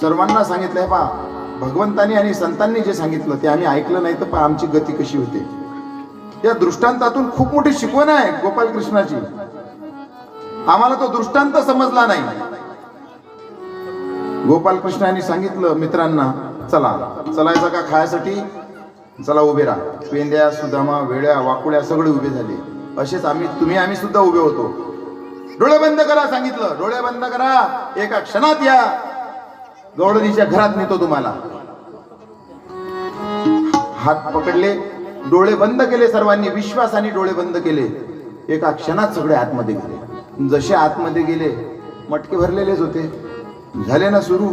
सर्वांना सांगितलं हे पा भगवंतानी आणि संतांनी जे सांगितलं ते आम्ही ऐकलं नाही तर पहा आमची गती कशी होते. या दृष्टांतातून खूप मोठी शिकवण आहे गोपाल कृष्णाची आम्हाला तो दृष्टांत समजला नाही. गोपाल कृष्णाने सांगितलं मित्रांना चला चलायचं का खायसाठी? चला उभे राहा. पेंद्या सुदामा वेड्या वाकुड्या सगळे उभे झाले. असेच आम्ही तुम्ही आम्ही सुद्धा उभे होतो. डोळे बंद करा सांगितलं. डोळे बंद करा. एका क्षणात या. गौडदीच्या घरात नेतो तुम्हाला. हात पकडले डोळे बंद केले सर्वांनी विश्वासाने डोळे बंद केले. एका क्षणात सगळे आतमध्ये गेले. जसे आतमध्ये गेले मटके भरलेलेच होते. झाले ना सुरू?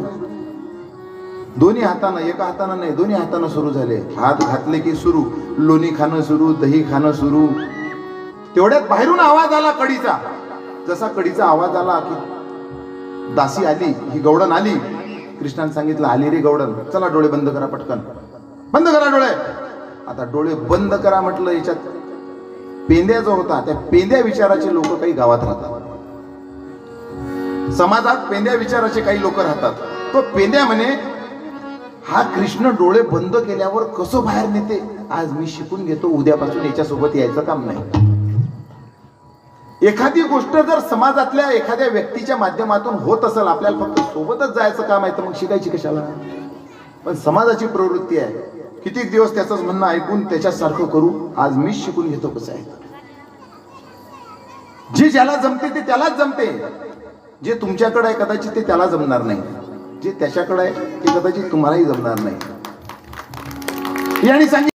दोन्ही हातानं एका हातानं नाही दोन्ही हातानं सुरू झाले. हात घातले की सुरू लोणी खाणं सुरू दही खाणं सुरू. तेवढ्यात बाहेरून आवाज आला कडीचा जसा कडीचा आवाज आला की दासी आली ही गवडण आली. कृष्णाने सांगितलं आली रे गौडन चला डोळे बंद करा पटकन. बंद करा डोळे. आता डोळे बंद करा म्हटलं याच्यात. पेंद्या जो होता त्या पेंद्या विचाराचे लोक काही गावात राहतात. समाजात पेंद्या विचाराचे काही लोक राहतात. तो पेंद्या म्हणे हा कृष्ण डोळे बंद केल्यावर कसं बाहेर नेते? आज मी शिकून घेतो उद्यापासून याच्यासोबत यायचं काम नाही. एखादी गोष्ट जर समाजातल्या एखाद्या व्यक्तीच्या माध्यमातून होत असेल आपल्याला फक्त सोबतच जायचं काम आहे तर मग शिकायची कशाला? पण समाजाची प्रवृत्ती आहे. कितीक दिवस त्याचंच म्हणणं ऐकून त्याच्यासारखं करू? आज मीच शिकून घेतो कसं आहे. जे ज्याला जमते ते त्यालाच जमते. जे तुमच्याकडे आहे कदाचित ते त्याला जमणार नाही. जे त्याच्याकडे आहे ते कदाचित तुम्हालाही जमणार नाही. याने सांगितलं